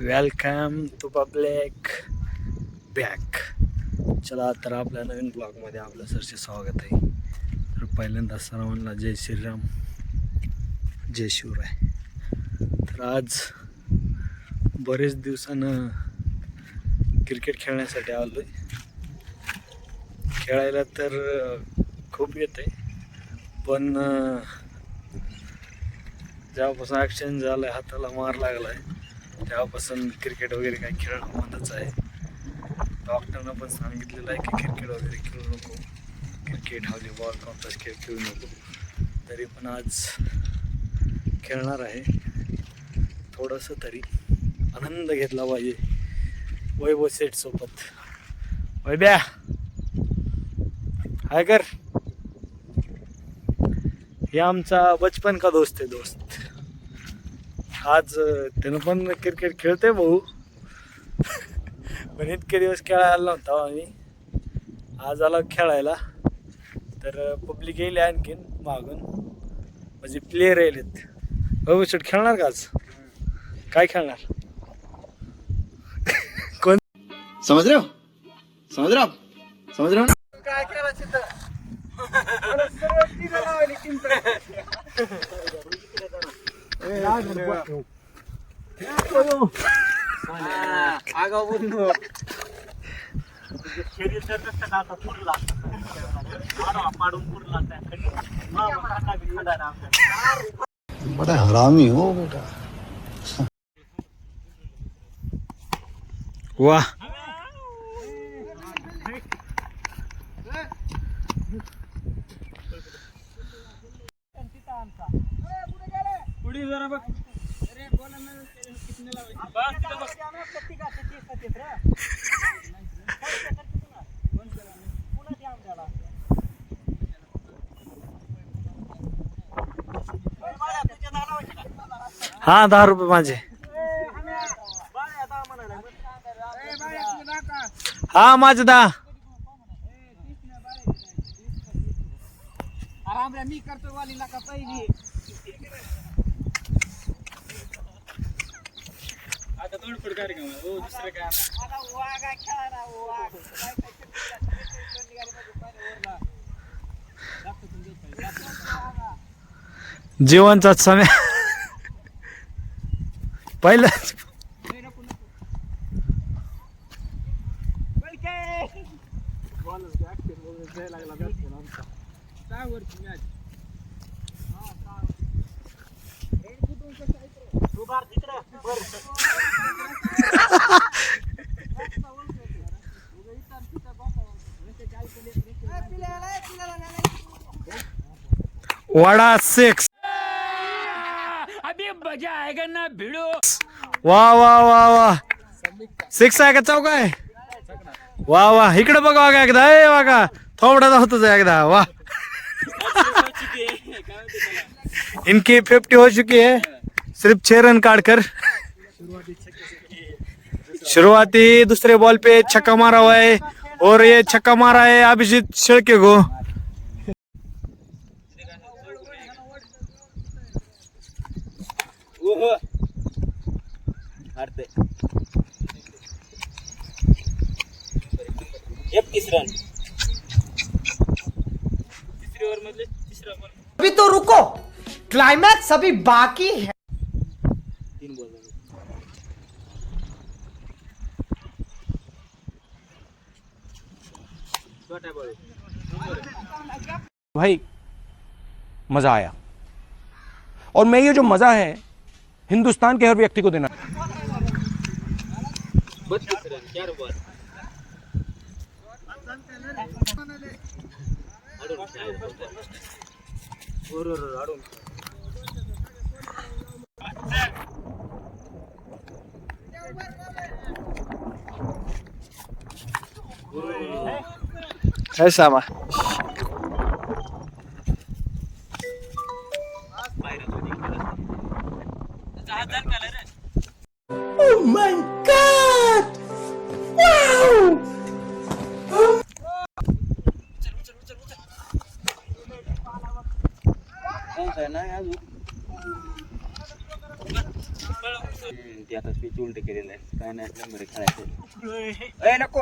Welcome to public back चला तर आपल्या नवीन ब्लॉगमध्ये आपलं सरचे स्वागत आहे. तर पहिल्यांदा सर्वांना जय श्रीराम. जय शिवराय. तर आज बरेच दिवसानं क्रिकेट खेळण्यासाठी आलो आहे खेळायला तर खूप येत आहे पण जेव्हापासून ॲक्सिडेंट झालं आहे हाताला मार लागला आहे तेव्हापासून क्रिकेट वगैरे काही खेळणं बंदच आहे. डॉक्टरनं पण सांगितलेलं आहे की क्रिकेट वगैरे खेळू नको. क्रिकेट हॉलीबॉल कोणताच खेळ खेळू नको. तरी पण आज खेळणार आहे. थोडंसं तरी आनंद घेतला पाहिजे. वैभव सेठ सोबत. वैब्या हाय कर हे आमचा बचपन का दोस्त आहे दोस्त. आज त्यानं पण क्रिकेट खेळते भाऊ. पण इतके दिवस खेळायला नव्हता आम्ही. आज आला खेळायला. तर पब्लिक येईल आणखीन मागून. म्हणजे प्लेयर येलेत हो शेट खेळणार का आज? काय खेळणार? कोण? समझ रहे हो समझ रहे हो आप समझ रहे हो ना काय करायचं बड़ा हरामी हो बेटा. वाह हा दहा रुपये माझे. हा माझे दहा. मी करतो वालीला का पहिली. आता तोडफोड कार्यक्रम हो दुसरं काय? आता वाघा खेळायला वाघ. काय निघाली पाहिजे वडा सिक्स। अभी मज़ा आएगा ना भिड़ो। वा वा वा वा सिक्स आहे का चौक आहे वा वा इकडे बघा वागा एकदा ए वागा थोडा होतच एकदा वा इनकी फिफ्टी हो चुकी है। सिर्फ़ छह रन काट कर। शुरुआती दूसरे बॉल पे छक्का मारा हुआ है और ये छक्का मारा है अभिजीत शेड़के को। तीसरे ओवर मतलब तीसरा ओवर अभी तो रुको। क्लाइमैक्स अभी बाकी है। तीन बॉल भाई मज़ा आया। और मैं ये जो मज़ा है हिंदुस्तान के हर व्यक्ति को देना। ऐसा Oh ते आता स्पीच उलट केलेलं आहे. काय नाही नंबर खेळायचं नको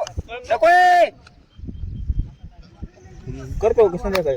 नको करतो संध्याकाळी?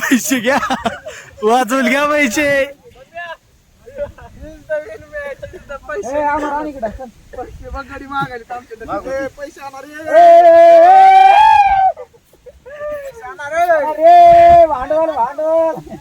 पैसे घ्या. वाचून घ्या पैसे. भांडवल भांडवल